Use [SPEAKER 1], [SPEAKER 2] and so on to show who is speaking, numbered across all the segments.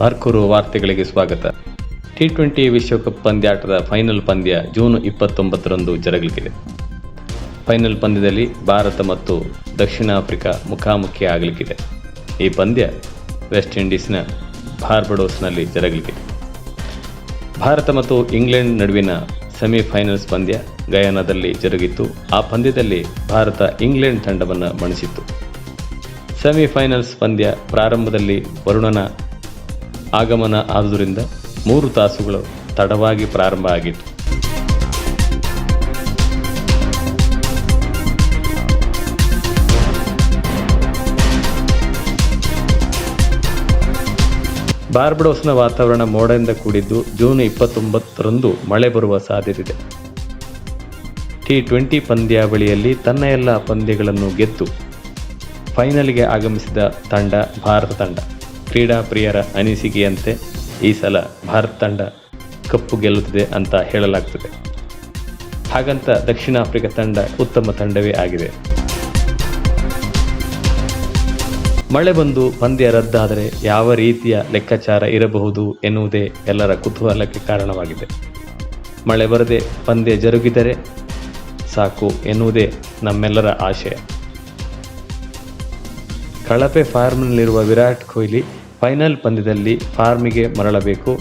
[SPEAKER 1] ಬಾರ್ಕೂರು ವಾರ್ತೆಗಳಿಗೆ ಸ್ವಾಗತ. T twenty ವಿಶ್ವಕಪ್ ಪಂದ್ಯಾಟದ final ಪಂದ್ಯ ಜೂನ್ ಇಪ್ಪತ್ತೊಂಬತ್ತರಂದು ಜರುಗಲಿದೆ ಫೈನಲ್ ಪಂದ್ಯದಲ್ಲಿ ಭಾರತ ಮತ್ತು ದಕ್ಷಿಣ ಆಫ್ರಿಕಾ ಮುಖಾಮುಖಿ ಆಗಲಿಕ್ಕಿದೆ ಈ ಪಂದ್ಯ ವೆಸ್ಟ್ ಇಂಡೀಸ್ನ ಬಾರ್ಬಡೋಸ್ನಲ್ಲಿ ಜರುಗಲಿದೆ ಭಾರತ ಮತ್ತು ಇಂಗ್ಲೆಂಡ್ ನಡುವಿನ ಸೆಮಿಫೈನಲ್ಸ್ ಪಂದ್ಯ ಗಯಾನದಲ್ಲಿ ಜರುಗಿತ್ತು. ಆ ಪಂದ್ಯದಲ್ಲಿ ಭಾರತ ಇಂಗ್ಲೆಂಡ್ ತಂಡವನ್ನು ಮಣಿಸಿತ್ತು. ಸೆಮಿಫೈನಲ್ಸ್ ಪಂದ್ಯ ಪ್ರಾರಂಭದಲ್ಲಿ ವರುಣನ ಆಗಮನ ಆದುದರಿಂದ ಮೂರು ತಾಸುಗಳು ತಡವಾಗಿ ಪ್ರಾರಂಭ ಆಗಿತ್ತು. ಬಾರ್ಬಡೋಸ್ನ ವಾತಾವರಣ ಮೋಡದಿಂದ ಕೂಡಿದ್ದು ಜೂನ್ ಇಪ್ಪತ್ತೊಂಬತ್ತರಂದು ಮಳೆ ಬರುವ ಸಾಧ್ಯತೆ ಇದೆ ಟಿ ಟ್ವೆಂಟಿ ಪಂದ್ಯಾವಳಿಯಲ್ಲಿ ತನ್ನ ಎಲ್ಲ ಪಂದ್ಯಗಳನ್ನು ಗೆದ್ದು ಫೈನಲ್ಗೆ ಆಗಮಿಸಿದ ತಂಡ ಭಾರತ ತಂಡ. ಕ್ರೀಡಾ ಪ್ರಿಯರ ಅನಿಸಿಕೆಯಂತೆ ಈ ಸಲ ಭಾರತ ತಂಡ ಕಪ್ಪು ಗೆಲ್ಲುತ್ತದೆ ಅಂತ ಹೇಳಲಾಗ್ತದೆ. ಹಾಗಂತ ದಕ್ಷಿಣ ಆಫ್ರಿಕಾ ತಂಡ ಉತ್ತಮ ತಂಡವೇ ಆಗಿದೆ. ಮಳೆ ಬಂದು ಪಂದ್ಯ ರದ್ದಾದರೆ ಯಾವ ರೀತಿಯ ಲೆಕ್ಕಾಚಾರ ಇರಬಹುದು ಎನ್ನುವುದೇ ಎಲ್ಲರ ಕುತೂಹಲಕ್ಕೆ ಕಾರಣವಾಗಿದೆ. ಮಳೆ ಬರದೆ ಪಂದ್ಯ ಜರುಗಿದರೆ ಸಾಕು ಎನ್ನುವುದೇ ನಮ್ಮೆಲ್ಲರ ಆಶಯ ಕಳಪೆ ಫಾರ್ಮ್ನಲ್ಲಿರುವ ವಿರಾಟ್ ಕೊಹ್ಲಿ ಫೈನಲ್ ಪಂದ್ಯದಲ್ಲಿ ಫಾರ್ಮಿಗೆ ಮರಳಬೇಕು.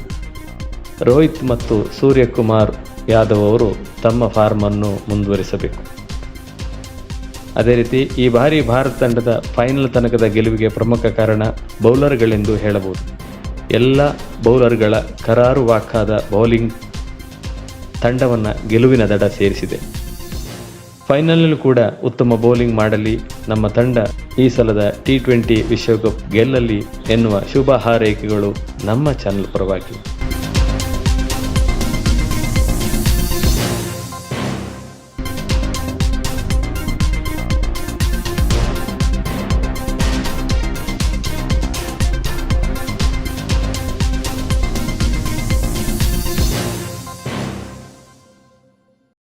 [SPEAKER 1] ರೋಹಿತ್ ಮತ್ತು ಸೂರ್ಯಕುಮಾರ್ ಯಾದವ್ ಅವರು ತಮ್ಮ ಫಾರ್ಮನ್ನು ಮುಂದುವರಿಸಬೇಕು. ಅದೇ ರೀತಿ ಈ ಬಾರಿ ಭಾರತ ತಂಡದ ಫೈನಲ್ ತನಕದ ಗೆಲುವಿಗೆ ಪ್ರಮುಖ ಕಾರಣ ಬೌಲರ್ಗಳೆಂದು ಹೇಳಬಹುದು. ಎಲ್ಲ ಬೌಲರ್ಗಳ ಕರಾರುವಾಕ್ಕಾದ ಬೌಲಿಂಗ್ ತಂಡವನ್ನು ಗೆಲುವಿನ ದಡ ಸೇರಿಸಿದೆ. ಫೈನಲ್ನಲ್ಲೂ ಕೂಡ ಉತ್ತಮ ಬೌಲಿಂಗ್ ಮಾಡಲಿ ನಮ್ಮ ತಂಡ ಈ ಸಲದ ಟಿ ಟ್ವೆಂಟಿ ವಿಶ್ವಕಪ್ ಗೆಲ್ಲಲಿ ಎನ್ನುವ ಶುಭ ಹಾರೈಕೆಗಳು ನಮ್ಮ ಚಾನೆಲ್ ಪರವಾಗಿ.